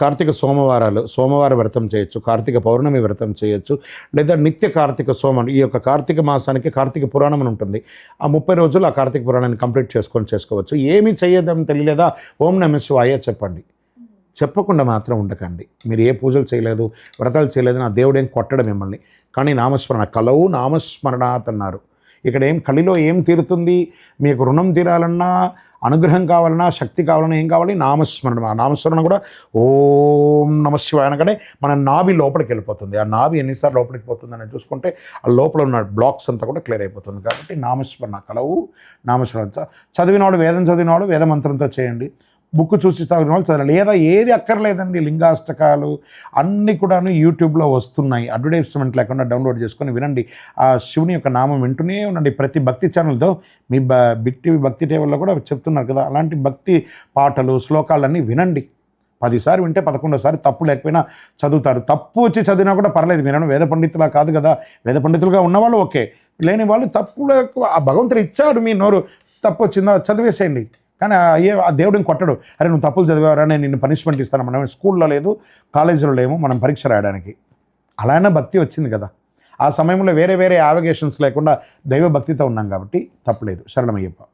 కార్తీక సోమవారాలు సోమవార వ్రతం చేయొచ్చు కార్తీక పౌర్ణమి వ్రతం చేయొచ్చు లేదా నిత్య కార్తీక సోమం ఈ యొక్క కార్తీక మాసానికి కార్తీక పురాణం అని ఉంటుంది. ఆ ముప్పై రోజులు ఆ కార్తీక పురాణాన్ని కంప్లీట్ చేసుకొని చేసుకోవచ్చు. ఏమి చేయదని తెలియలేదా ఓం నమ శివాయ చెప్పండి. చెప్పకుండా మాత్రం ఉండకండి. మీరు ఏ పూజలు చేయలేదు వ్రతాలు చేయలేదు నా దేవుడు ఏం కొట్టడం మిమ్మల్ని. కానీ నామస్మరణ కలవు నామస్మరణాత్ అన్నారు ఇక్కడ ఏం కలిలో ఏం తీరుతుంది? మీకు రుణం తీరాలన్నా అనుగ్రహం కావాలన్నా శక్తి కావాలన్నా ఏం కావాలి? నామస్మరణ. ఆ నామస్మరణ కూడా ఓం నమశివాయ అనగానే మన నాభి లోపలికి వెళ్ళిపోతుంది. ఆ నాభి ఎన్నిసార్లు లోపలికి పోతుందని చూసుకుంటే ఆ లోపల ఉన్న బ్లాక్స్ అంతా కూడా క్లియర్ అయిపోతుంది. కాబట్టి నామస్మరణ కలవు నామస్మరణ చదివినవాడు వేదం చదివినవాడు వేద మంత్రంతో చేయండి. బుక్ చూసి చదివిన వాళ్ళు చదవాలి లేదా ఏది అక్కర్లేదండి లింగాష్టకాలు అన్నీ కూడాను యూట్యూబ్లో వస్తున్నాయి. అడ్వర్టైజ్మెంట్ లేకుండా డౌన్లోడ్ చేసుకొని వినండి. ఆ శివుని యొక్క నామం వింటూనే ఉండండి. ప్రతి భక్తి ఛానల్తో మీ బ బిగ్ టీవీ భక్తి టేబుల్లో కూడా చెప్తున్నారు కదా అలాంటి భక్తి పాటలు శ్లోకాలన్నీ వినండి. పదిసారి వింటే పదకొండోసారి తప్పు లేకపోయినా చదువుతారు. తప్పు వచ్చి చదివినా కూడా పర్లేదు. మీరు వేద పండితులా కాదు కదా. వేద పండితులుగా ఉన్నవాళ్ళు ఓకే. లేని వాళ్ళు తప్పులకు ఆ భగవంతుడు ఇచ్చాడు మీ నోరు. తప్పు వచ్చిందా? చదివేసేయండి. కానీ ఆ ఏ ఆ దేవుడిని కొట్టడు. అరే నువ్వు తప్పులు చదివారా నేను నిన్ను పనిష్మెంట్ ఇస్తాను. మనం స్కూల్లో లేదు కాలేజీలో లేము మనం పరీక్ష రాయడానికి. అలానే భక్తి వచ్చింది కదా. ఆ సమయంలో వేరే వేరే యావిగేషన్స్ లేకుండా దైవ భక్తితో ఉన్నాం కాబట్టి తప్పలేదు. శరణమయ్యప్ప.